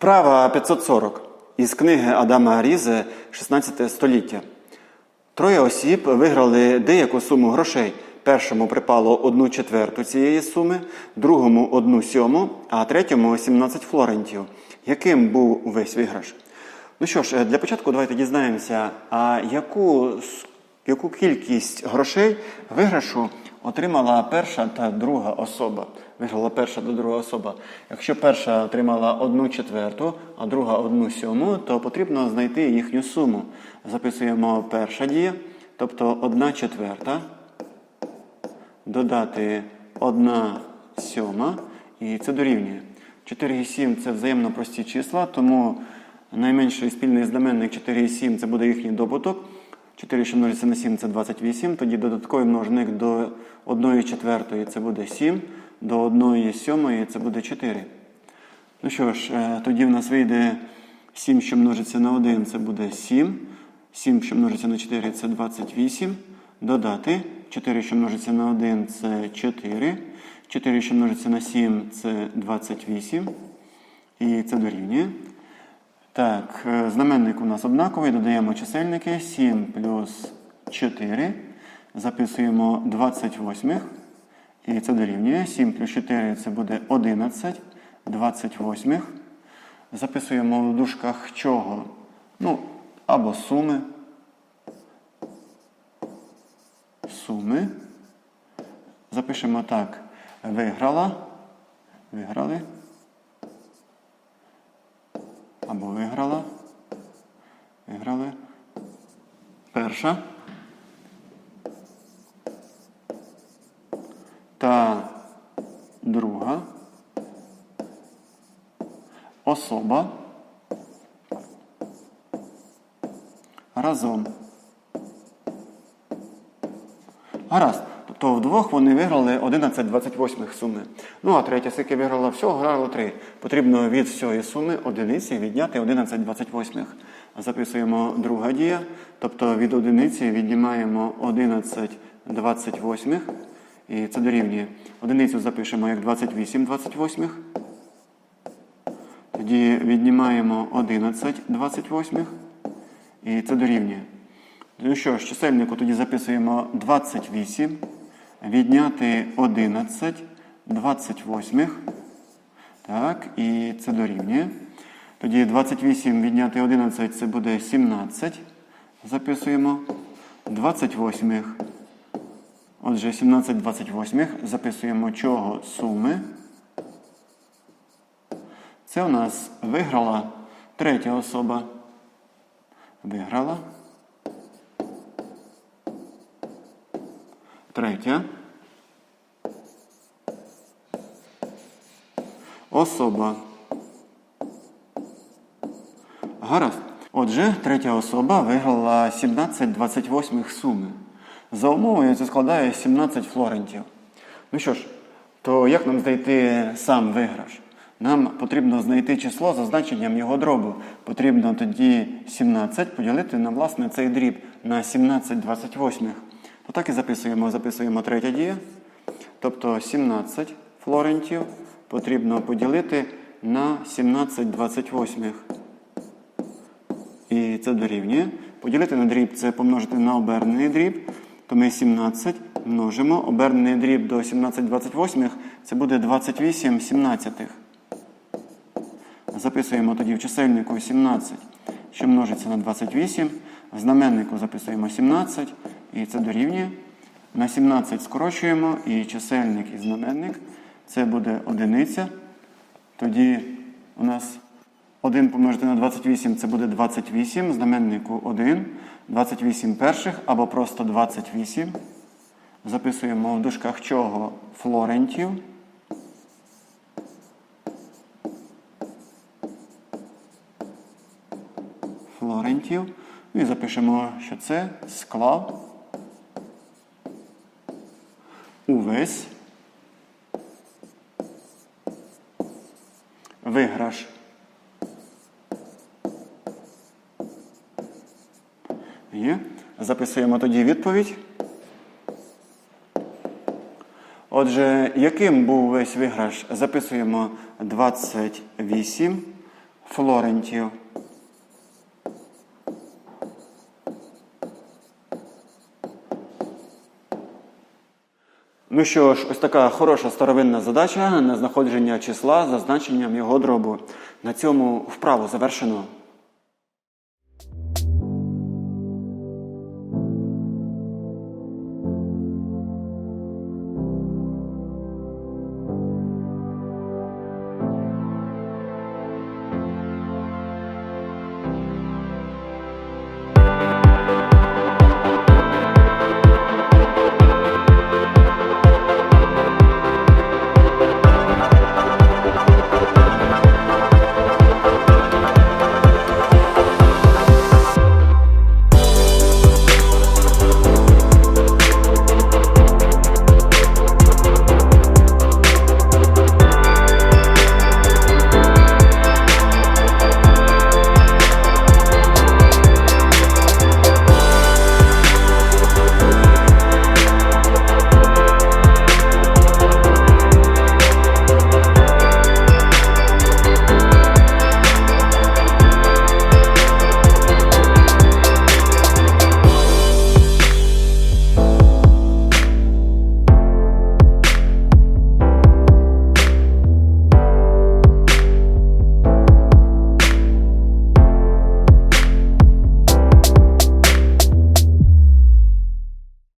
Вправа 540 із книги Адама Різе 16 століття. Троє осіб виграли деяку суму грошей. Першому припало одну четверту цієї суми, другому одну сьому, а третьому 17 флорентів. Яким був весь виграш? Ну що ж, для початку давайте дізнаємося, а яку, яку кількість грошей виграшу отримала перша та друга особа. Виграла перша та друга особа. Якщо перша отримала одну четверту, а друга одну сьому, то потрібно знайти їхню суму. Записуємо перша дія, тобто одна четверта, додати одна сьома, і це дорівнює. 4 і 7 це взаємно прості числа, тому найменший спільний знаменник 4 і 7 це буде їхній добуток. 4, що множиться на 7 це 28, тоді додатковий множник до 1 четвертої це буде 7, до 1 сьомої це буде 4. Ну що ж, е, тоді в нас вийде 7, що множиться на 1, це буде 7. 7, що множиться на 4, це 28. Додати 4, що множиться на 1, це 4. 4, що множиться на 7, це 28. І це дорівнює. Так, е, знаменник у нас однаковий, додаємо чисельники 7 плюс 4. Записуємо 28. І це дорівнює. 7 плюс 4 це буде 11. 28. Записуємо в дужках чого? Ну, або суми. Суми. Запишемо так. Виграла. Виграли. Або виграла. Виграли. Перша. Та друга. Особа. Разом. Гаразд. Тобто вдвох вони виграли 11 28 суми. Ну а третя, скільки виграла всього, грало 3. Потрібно від всієї суми одиниці відняти 11 28. Записуємо друга дія. Тобто від одиниці віднімаємо 11 28. І це дорівнює. Одиницю запишемо як 28 28. Тоді віднімаємо 11 28. І це дорівнює. Ну що ж, чисельнику тоді записуємо 28, відняти 11, 28. Так, і це дорівнює. Тоді 28 відняти 11 це буде 17. Записуємо. 28. Отже, 17 28 записуємо чого суми. Це у нас виграла третя особа. Виграла. Третя. Особа. Гаразд. Отже, третя особа виграла 17 28 суми. За умовою це складає 17 флорентів. Ну що ж, то як нам знайти сам виграш? Нам потрібно знайти число за значенням його дробу. Потрібно тоді 17 поділити на власне цей дріб на 17 28. То так і записуємо. Записуємо третя дія. Тобто 17 флорентів потрібно поділити на 17 28. І це дорівнює. Поділити на дріб це помножити на обернений дріб. То ми 17 множимо. Обернений дріб до 17 28 це буде 28 17. Записуємо тоді в чисельнику 17, що множиться на 28. В знаменнику записуємо 17, і це дорівнює. На 17 скорочуємо і чисельник і знаменник. Це буде одиниця. Тоді у нас 1 помножити на 28 це буде 28, знаменнику 1, 28 перших або просто 28. Записуємо в дужках чого флорентів. Флорентів. І запишемо, що це склав увесь виграш. Є. Записуємо тоді відповідь. Отже, яким був весь виграш? Записуємо 28 флорентів. Ну що ж, ось така хороша старовинна задача на знаходження числа за значенням його дробу. На цьому вправу завершено.